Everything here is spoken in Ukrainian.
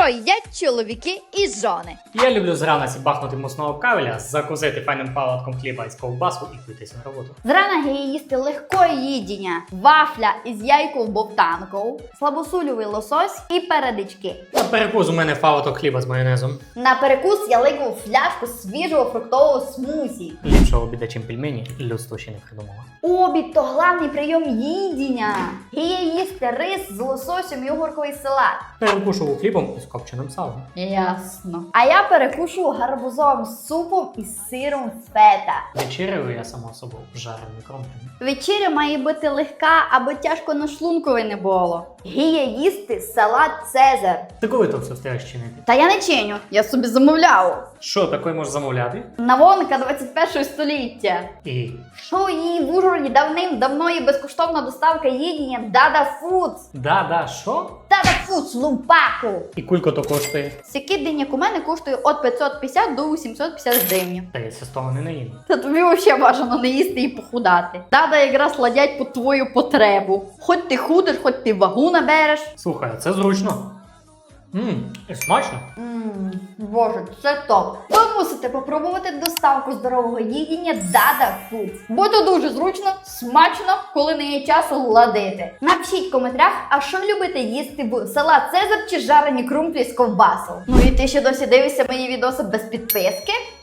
Що їдять чоловіки і жони? Я люблю зрана бахнути мусного кавеля, закусити файним палатком хліба із ковбасу і пійтися на роботу. Зрана геї їсти легкої їдіння, вафля із яйков бовтанков, слабосольовий лосось і передички. На перекус у мене фалаток хліба з майонезом. На перекус я лику фляжку свіжого фруктового смусі. Ліпшого обіда, чим пельмені, людство ще не придумало. Обід то главний прийом їдіння. Гея їсти рис з лососем і огурковий салат. Перекушував хлібом із копченим салом. Ясно. А я перекушу гарбузовим супом із сиром фета. Вечеряю я само собою жареними кромками. Вечеря має бути легка, аби тяжко на шлункові не було. Гія їсти салат Цезар. Ти коли то все встигаєш чинити? Та я не чиню, я собі замовляв. Що такої можеш замовляти? Навонка 21 століття. І Що її в Ужгороді давним-давно є безкоштовна доставка їдіння Дада Фудс. да-да, що? Дада Фудс лумпаку. І кулько то коштує? Сякі у мене коштує від 550 до 850 гривень. Та я з того не наїм. Та тобі взагалі бажано не їсти і похудати. Дада якраз ладять по твою потребу. Хоч ти худиш, хоч ти вагу набереш. Слухай, це зручно. Ммм, і смачно. Ммм, боже, це топ. Ви мусите попробувати доставку здорового їдіння Dada Food. То дуже зручно, смачно, коли не є часу ладити. Напишіть в коментарях, а що любите їсти в салат Цезар чи жарені крумплі з ковбасою. Ну і ти ще досі дивишся мої відоси без підписки?